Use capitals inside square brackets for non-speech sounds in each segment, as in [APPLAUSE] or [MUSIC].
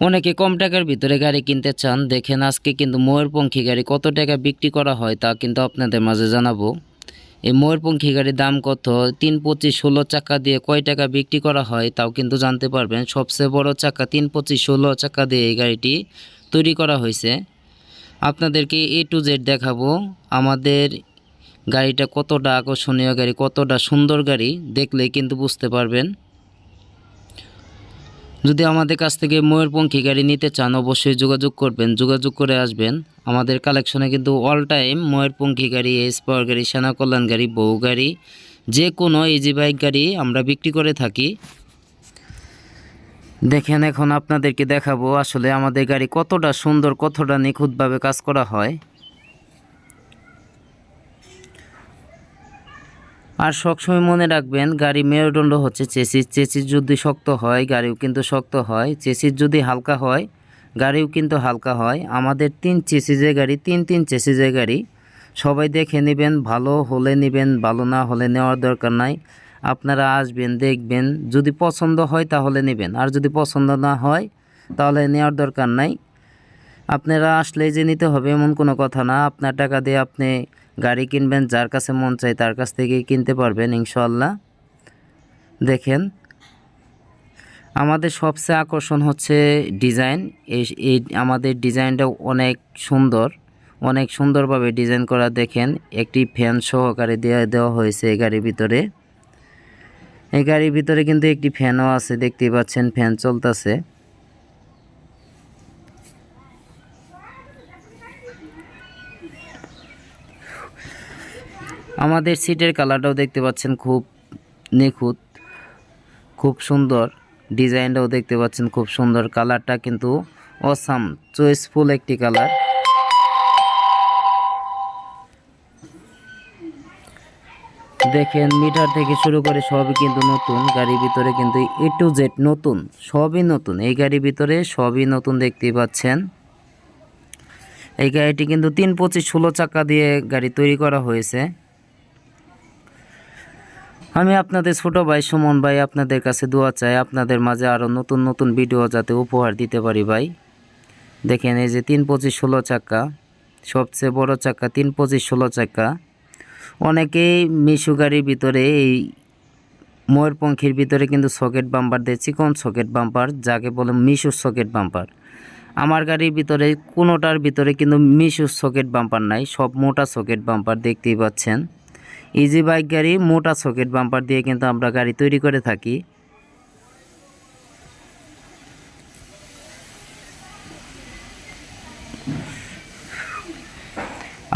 অনেকে কম টাকার ভিতরে গাড়ি কিনতে চান। দেখেন আজকে কিন্তু ময়ূরপঙ্খী গাড়ি কত টাকা বিক্রি করা হয় তা কিন্তু আপনাদের মাঝে জানাব। এই ময়ূরপঙ্খী গাড়ির দাম কত? তিন পঁচিশ ষোলো চাকা দিয়ে কয় টাকা বিক্রি করা হয় তাও কিন্তু জানতে পারবেন। সবচেয়ে বড় চাকা তিন পঁচিশ ষোলো চাকা দিয়ে এই গাড়িটি তৈরি করা হয়েছে। আপনাদেরকে এ টু জেড দেখাবো। আমাদের গাড়িটা কতটা আকর্ষণীয় গাড়ি, কতটা সুন্দর গাড়ি দেখলেই কিন্তু বুঝতে পারবেন। যদি আমাদের কাছ থেকে ময়ূরপঙ্খী গাড়ি নিতে চান, অবশ্যই যোগাযোগ করবেন। যোগাযোগ করে আসবেন। আমাদের কালেকশনে কিন্তু অল টাইম ময়ূরপঙ্খী গাড়ি এস পাওয়ার গাড়ি সেনা কল্যাণ গাড়ি, বউ গাড়ি, যে কোনো ইজি বাইক গাড়ি আমরা বিক্রি করে থাকি। দেখেন, এখন আপনাদেরকে দেখাবো আসলে আমাদের গাড়ি কতটা সুন্দর, কতটা নিখুঁতভাবে কাজ করা হয়। আর সবসময় মনে রাখবেন, গাড়ি মেরুদণ্ড হচ্ছে চেসিস। চেসিস যদি শক্ত হয়, গাড়িও কিন্তু শক্ত হয়। চেসিস যদি হালকা হয়, গাড়িও কিন্তু হালকা হয়। আমাদের তিন চেসিজের গাড়ি, তিন তিন চেসিজের গাড়ি। সবাই দেখে নেবেন, ভালো হলে নেবেন, ভালো না হলে নেওয়ার দরকার নাই। আপনারা আসবেন, দেখবেন, যদি পছন্দ হয় তাহলে নেবেন, আর যদি পছন্দ না হয় তাহলে নেওয়ার দরকার নাই। আপনারা আসলে যে নিতে হবে, এমন কোনো কথা না। আপনার টাকা দিয়ে আপনি গাড়ি কিনবেন, যার কাছে মন চায় তার কাছ থেকে কিনতে পারবেন ইনশাল্লাহ দেখেন, আমাদের সবচেয়ে আকর্ষণ হচ্ছে ডিজাইন। এই আমাদের ডিজাইনটা অনেক সুন্দর, অনেক সুন্দরভাবে ডিজাইন করা। দেখেন, একটি ফ্যান সহকারে দেওয়া দেওয়া হয়েছে এই গাড়ির ভিতরে। এই গাড়ির ভিতরে কিন্তু একটি ফ্যানও আছে, দেখতেই পাচ্ছেন, ফ্যান চলতেছে। আমাদের সিটের কালারটাও দেখতে পাচ্ছেন খুব নিখুঁত, খুব সুন্দর। ডিজাইনটাও দেখতে পাচ্ছেন খুব সুন্দর। কালারটা কিন্তু অসাম, চয়েসফুল একটি কালার। দেখেন, মিটার থেকে শুরু করে সবই কিন্তু নতুন। গাড়ির ভিতরে কিন্তু এ টু জেড নতুন, সবই নতুন। এই গাড়ির ভিতরে সবই নতুন দেখতেই পাচ্ছেন। এই গাড়িটি কিন্তু তিন পঁচিশ ষোলো চাকা দিয়ে গাড়ি তৈরি করা হয়েছে। আমি আপনাদের ছোট ভাই সুমন ভাই আপনাদের কাছে দোয়া চাই, আপনাদের মাঝে আরও নতুন নতুন ভিডিও যাতে উপহার দিতে পারি ভাই। দেখেন এই যে তিন পঁচিশ ষোলো চাকা, সবচেয়ে বড় চাকা তিন পঁচিশ ষোলো চাকা। অনেকেই মিশু গাড়ির ভিতরে, এই ময়ূরপঙ্খীর ভিতরে কিন্তু সকেট বাম্পার দেয়, চিকন সকেট বাম্পার যাকে বলে মিশু সকেট বাম্পার আমার গাড়ির ভিতরে, কোনোটার ভিতরে কিন্তু মিশু সকেট বাম্পার নাই, সব মোটা সকেট বাম্পার দেখতেই পাচ্ছেন। ইজি বাইক গাড়ি, মোটা সকেট বাম্পার দিয়ে কিন্তু আমরা গাড়ি তৈরি করে থাকি।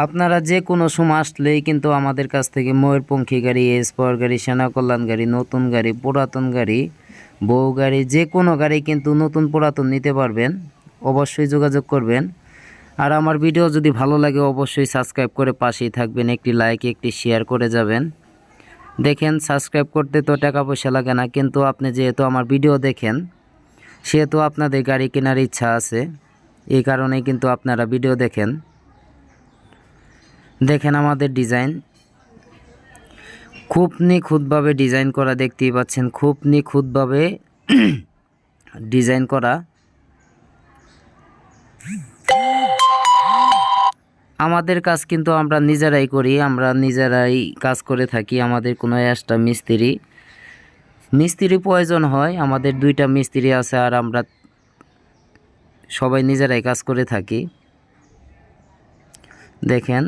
আপনারা যে কোনো সময় আসলেই কিন্তু আমাদের কাছ থেকে ময়ূরপঙ্খী গাড়ি এস পাওয়ার গাড়ি সেনা কল্যাণ গাড়ি, নতুন গাড়ি, পুরাতন গাড়ি, বউ গাড়ি, যে কোনো গাড়ি কিন্তু নতুন পুরাতন নিতে পারবেন। অবশ্যই যোগাযোগ করবেন। আর আমার ভিডিও যদি ভালো লাগে, অবশ্যই সাবস্ক্রাইব করে পাশেই থাকবেন, একটি লাইক, একটি শেয়ার করে যাবেন। দেখেন, সাবস্ক্রাইব করতে তো টাকা পয়সা লাগে না, কিন্তু আপনি যেহেতু আমার ভিডিও দেখেন, সেহেতু আপনাদের গাড়ি কেনার ইচ্ছা আছে, এই কারণেই কিন্তু আপনারা ভিডিও দেখেন। দেখেন আমাদের ডিজাইন। খুব নিখুঁতভাবে ডিজাইন করা দেখতেই পাচ্ছেন, খুব নিখুঁতভাবে [CLEARS THROAT] ডিজাইন করা। আমাদের কাজ কিন্তু আমরা নিজেরাই করি, আমরা নিজেরাই কাজ করে থাকি, আমাদের কোনো একটা মিস্ত্রি। মিস্ত্রি প্রয়োজন হয়, আমাদের দুইটা মিস্ত্রি আছে আর আমরা সবাই নিজেরাই কাজ করে থাকি। দেখেন,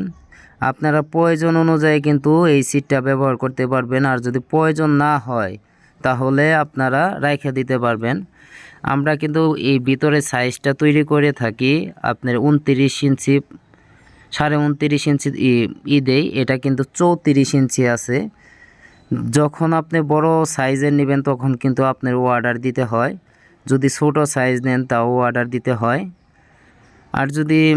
আপনারা প্রয়োজন অনুযায়ী কিন্তু এই সিটটা ব্যবহার করতে পারবেন, আর যদি প্রয়োজন না হয়, তাহলে আপনারা রাইখে দিতে পারবেন। আমরা কিন্তু এই ভিতরে সাইজটা তৈরি করে থাকি, আপনার উনত্রিশ ইঞ্চি সাড়ে উনত্রিশ ইঞ্চি ই- দেই, এটা কিন্তু চৌত্রিশ ইঞ্চি আছে। যখন আপনি বড় সাইজের নেবেন, তখন কিন্তু আপনার অর্ডার দিতে হয়। যদি ছোট সাইজ নেন, তাও অর্ডার দিতে হয়। আর যদি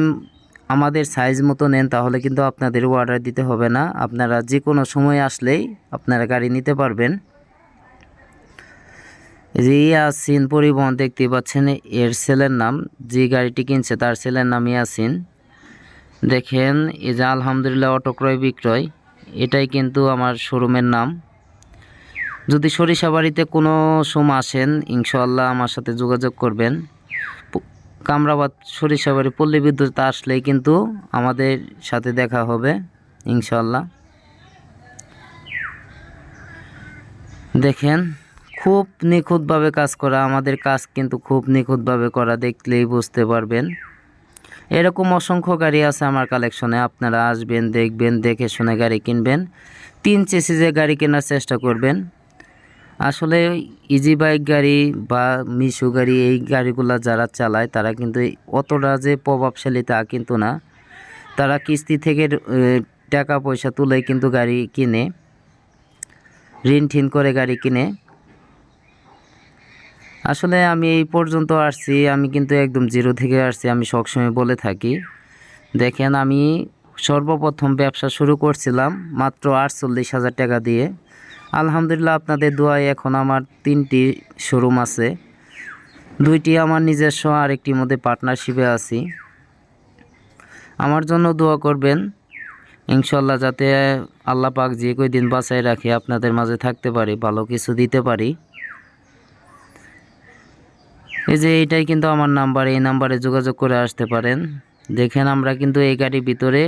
আমাদের সাইজ মতো নেন, তাহলে কিন্তু আপনাদের অর্ডার দিতে হবে না। আপনারা যে কোনো সময় আসলেই আপনারা গাড়ি নিতে পারবেন। ইয়াসিন পরিবহন দেখতে পাচ্ছেন, এর সেলের নাম, যে গাড়িটি কিনছে, তার সেলের নাম ইয়াসিন। দেখেন, এই যে আলহামদুলিল্লাহ অটো ক্রয় বিক্রয়, এটাই কিন্তু আমার শোরুমের নাম। যদি সরিষাবাড়িতে কোনো সময় আসেন ইনশাল্লাহ আমার সাথে যোগাযোগ করবেন। কামরাবাদ সরিষাবাড়ি পল্লী বিদ্যুৎ আসলেই কিন্তু আমাদের সাথে দেখা হবে ইনশাল্লাহ দেখেন, খুব নিখুঁতভাবে কাজ করা, আমাদের কাজ কিন্তু খুব নিখুঁতভাবে করা, দেখলেই বুঝতে পারবেন। এরকম অসংখ্য গাড়ি আছে আমার কালেকশনে আপনারা আসবেন, দেখবেন, দেখে শুনে গাড়ি কিনবেন। তিন চেসিজে গাড়ি কেনার চেষ্টা করবেন। আসলে ইজি বাইক গাড়ি বা মিশু গাড়ি, এই গাড়িগুলো যারা চালায়, তারা কিন্তু অতটা যে প্রভাবশালী তা কিন্তু না। তারা কিস্তি থেকে টাকা পয়সা তুলে কিন্তু গাড়ি কিনে ঋণ ঠিন করে গাড়ি কিনে। আসলে আমি এই পর্যন্ত আসছি, আমি কিন্তু একদম জিরো থেকে আসছি, আমি সবসময় বলে থাকি। দেখেন, আমি সর্বপ্রথম ব্যবসা শুরু করছিলাম মাত্র আটচল্লিশ হাজার টাকা দিয়ে। আলহামদুলিল্লাহ, আপনাদের দোয়ায় এখন আমার তিনটি শোরুম আছে। দুইটি আমার নিজস্ব, আরেকটির মধ্যে পার্টনারশিপে আছি। আমার জন্য দোয়া করবেন। ইনশাল্লাহ যাতে আল্লাহ পাক যে কই দিন বাঁচায় রাখে, আপনাদের মাঝে থাকতে পারি, ভালো কিছু দিতে পারি। এই যে এইটাই কিন্তু আমার নাম্বার, এই নাম্বারে যোগাযোগ করে আসতে পারেন। দেখেন আমরা কিন্তু এই গাড়ির ভিতরে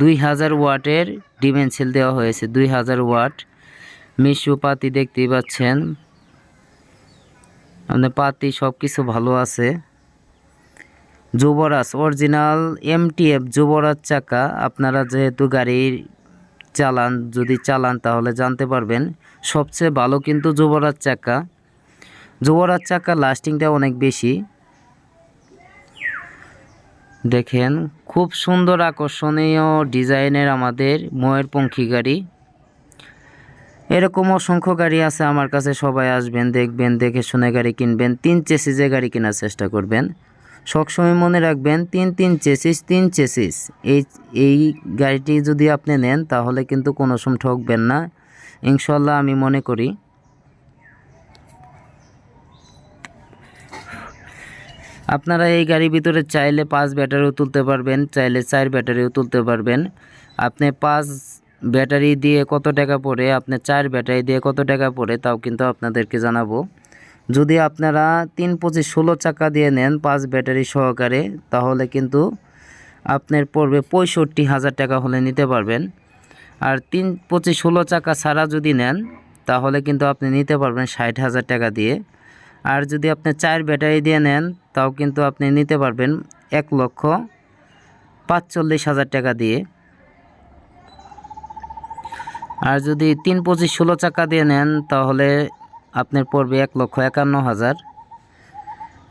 দুই হাজার ওয়াটের ডিমেনশিল দেওয়া হয়েছে, দুই হাজার ওয়াট। মিশু পাতি দেখতেই পাচ্ছেন। আপনার পাতি সব কিছু ভালো আছে। যুবরাজ, অরিজিনাল এমটিএফ যুবরাজ চাকা, আপনারা যেহেতু গাড়ির চালান, যদি চালান তাহলে জানতে পারবেন। সবচেয়ে ভালো কিন্তু যুবরাজ চাকা। যুবরাজ চাকা লাস্টিংটা অনেক বেশি। দেখেন, খুব সুন্দর আকর্ষণীয় ডিজাইনের আমাদের ময়ূরপঙ্খী গাড়ি। এরকম অসংখ্য গাড়ি আছে আমার কাছে, সবাই আসবেন, দেখবেন, দেখে শুনে গাড়ি কিনবেন, তিন চেসিসে গাড়ি কেনার চেষ্টা করবেন। সবসময় মনে রাখবেন, তিন তিন চেসিস তিন চেসিস। এই এই গাড়িটি যদি আপনি নেন, তাহলে কিন্তু কোনো সময় ঠকবেন না। ইনশাল্লাহ আমি মনে করি। আপনারা এই গাড়ির ভিতরে চাইলে পাঁচ ব্যাটারিও তুলতে পারবেন, চাইলে চার ব্যাটারিও তুলতে পারবেন। আপনি পাঁচ ব্যাটারি দিয়ে কত টাকা পড়ে, আপনি চার ব্যাটারি দিয়ে কত টাকা পড়ে, তাও কিন্তু আপনাদেরকে জানাব। যদি আপনারা তিন পঁচিশ ষোলো চাকা দিয়ে নেন পাঁচ ব্যাটারি সহকারে, তাহলে কিন্তু আপনার পড়বে পঁয়ষট্টি হাজার টাকা হলে নিতে পারবেন। আর তিন পঁচিশ ষোলো চাকা ছাড়া যদি নেন, তাহলে কিন্তু আপনি নিতে পারবেন ষাট হাজার টাকা দিয়ে। আর যদি আপনি চার ব্যাটারি দিয়ে নেন, তাও কিন্তু আপনি নিতে পারবেন এক লক্ষ পাঁচচল্লিশ হাজার টাকা দিয়ে। আর যদি তিন পঁচিশ ষোলো চাকা দিয়ে নেন, তাহলে আপনার পড়বে এক লক্ষ একান্ন হাজার।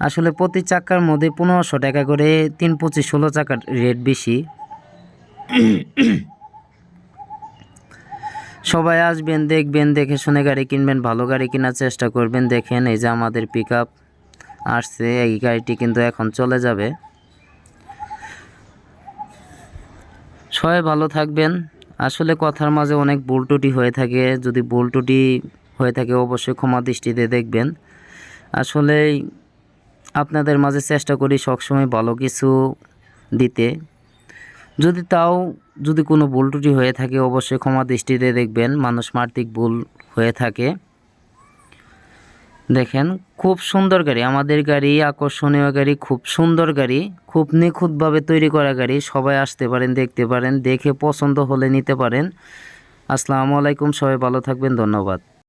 আসলে প্রতি চাকার মধ্যে পনেরোশো টাকা করে তিন পঁচিশ ষোলো চাকার রেট বেশি। সবাই আসবেন, দেখবেন, দেখে শুনে গাড়ি কিনবেন, ভালো গাড়ি কেনার চেষ্টা করবেন। দেখেন এই যে আমাদের পিক আসছে, এই গাড়িটি কিন্তু এখন চলে যাবে। সবাই ভালো থাকবেন। আসলে কথার মাঝে অনেক ত্রুটি হয়ে থাকে। যদি ত্রুটি হয়ে থাকে, অবশ্যই ক্ষমা দৃষ্টিতে দেখবেন। আসলে আপনাদের মাঝে চেষ্টা করি সবসময় ভালো কিছু দিতে। যদি তাও যদি কোনো ভুল ত্রুটি হয়ে থাকে, অবশ্যই ক্ষমা দৃষ্টিতে দেখবেন, মানুষ মার্তিক ভুল হয়ে থাকে। দেখেন, খুব সুন্দর গাড়ি, আমাদের গাড়ি, আকর্ষণীয় গাড়ি, খুব সুন্দর গাড়ি, খুব নিখুঁতভাবে তৈরি করা গাড়ি, সবাই আসতে পারেন, দেখতে পারেন, দেখে পছন্দ হলে নিতে পারেন। আসসালামু আলাইকুম, সবাই ভালো থাকবেন, ধন্যবাদ।